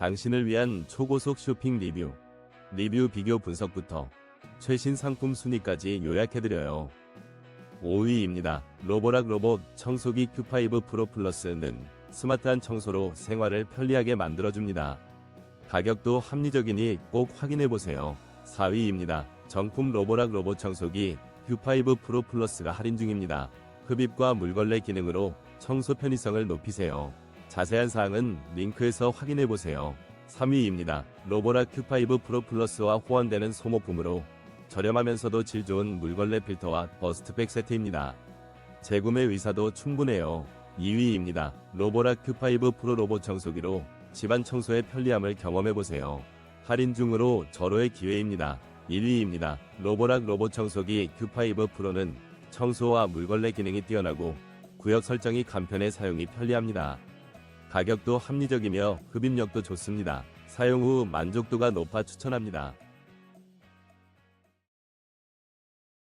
당신을 위한 초고속 쇼핑 리뷰. 리뷰 비교 분석부터 최신 상품 순위까지 요약해드려요. 5위입니다. 로보락 로봇 청소기 Q5 프로 플러스는 스마트한 청소로 생활을 편리하게 만들어줍니다. 가격도 합리적이니 꼭 확인해보세요. 4위입니다. 정품 로보락 로봇 청소기 Q5 프로 플러스가 할인 중입니다. 흡입과 물걸레 기능으로 청소 편의성을 높이세요. 자세한 사항은 링크에서 확인해 보세요. 3위입니다. 로보락 Q5 프로 플러스와 호환되는 소모품으로 저렴하면서도 질 좋은 물걸레 필터와 버스트백 세트입니다. 재구매 의사도 충분해요. 2위입니다. 로보락 Q5 프로 로봇 청소기로 집안 청소의 편리함을 경험해보세요. 할인 중으로 절호의 기회입니다. 1위입니다. 로보락 로봇 청소기 Q5 프로는 청소와 물걸레 기능이 뛰어나고 구역 설정이 간편해 사용이 편리합니다. 가격도 합리적이며 흡입력도 좋습니다. 사용 후 만족도가 높아 추천합니다.